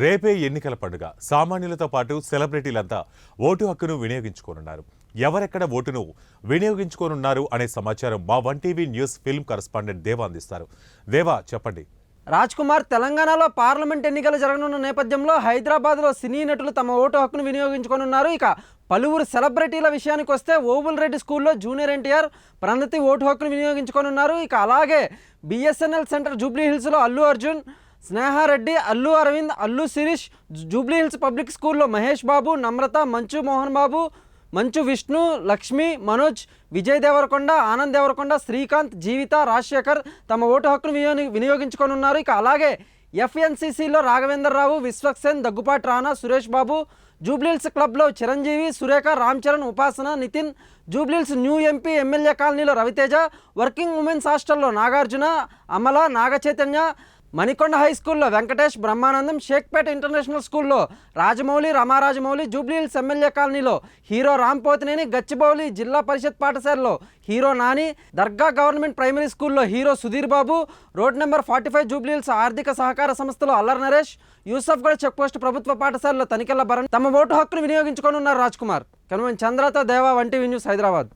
రేపే ఎన్నికల పండుగ. సామాన్యులతో పాటు సెలబ్రిటీలంతా ఓటు హక్కును వినియోగించుకోనున్నారు. ఎవరెక్కడ ఓటును వినియోగించుకోనున్నారు అనే సమాచారం మా one TV news film correspondent Deva అందిస్తారు. దేవా చెప్పండి. రాజ్ కుమార్ తెలంగాణలో పార్లమెంట్ ఎన్నికలు జరగనున్న నేపథ్యంలో హైదరాబాద్లో సినీ నటులు తమ ఓటు హక్కును వినియోగించుకోనున్నారు. ఇక పలువురు సెలబ్రిటీల విషయానికి వస్తే ఓబుల్ రెడ్డి స్కూల్లో జూనియర్ ఎన్టీఆర్ ప్రణతి ఓటు హక్కును వినియోగించుకోనున్నారు. ఇక అలాగే బిఎస్ఎన్ఎల్ సెంటర్ జూబ్లీ హిల్స్లో అల్లు అర్జున్ స్నేహారెడ్డి అల్లు అరవింద్ అల్లు శిరీష్ జూబ్లీహిల్స్ పబ్లిక్ స్కూల్లో మహేష్ బాబు నమ్రత మంచు మోహన్ బాబు మంచు విష్ణు లక్ష్మి మనోజ్ విజయ్ దేవరకొండ ఆనంద్ దేవరకొండ శ్రీకాంత్ జీవిత రాజశేఖర్ తమ ఓటు హక్కును వినియోగి వినియోగించుకొనున్నారు. ఇక అలాగే ఎఫ్ఎన్సీసీలో రాఘవేంద్రరావు విశ్వక్సేన్ దగ్గుపాటి రాణా సురేష్ బాబు జూబ్లీల్స్ క్లబ్లో Chiranjeevi Surekha Ram Charan Upasana Nithin Jubilee Hills new MP MLA కాలనీలో రవితేజ వర్కింగ్ ఉమెన్స్ హాస్టల్లో నాగార్జున అమల నాగచైతన్య మణికొండ హై స్కూల్లో వెంకటేష్ బ్రహ్మానందం షేక్పేట ఇంటర్నేషనల్ స్కూల్లో రాజమౌళి రమారాజమౌళి జూబ్లీహిల్స్ ఎమ్మెల్యే కాలనీలో హీరో రాంపోతినేని గచ్చిబౌలి జిల్లా పరిషత్ పాఠశాలలో hero Nani Dargah government primary స్కూల్లో hero Sudheer Babu road number forty five Jubilee Hills ఆర్థిక సహకార సంస్థలో అల్లర్ నరేష్ యూసఫ్గఢ్ చెక్పోస్ట్ ప్రభుత్వ పాఠశాలలో తనికెళ్ళ భరణ్ తమ ఓటు హక్కును వినియోగించుకోనున్నారు రాజ్ కుమార్. కనుమ చంద్రత దేవా వంటి న్యూస్ హైదరాబాద్.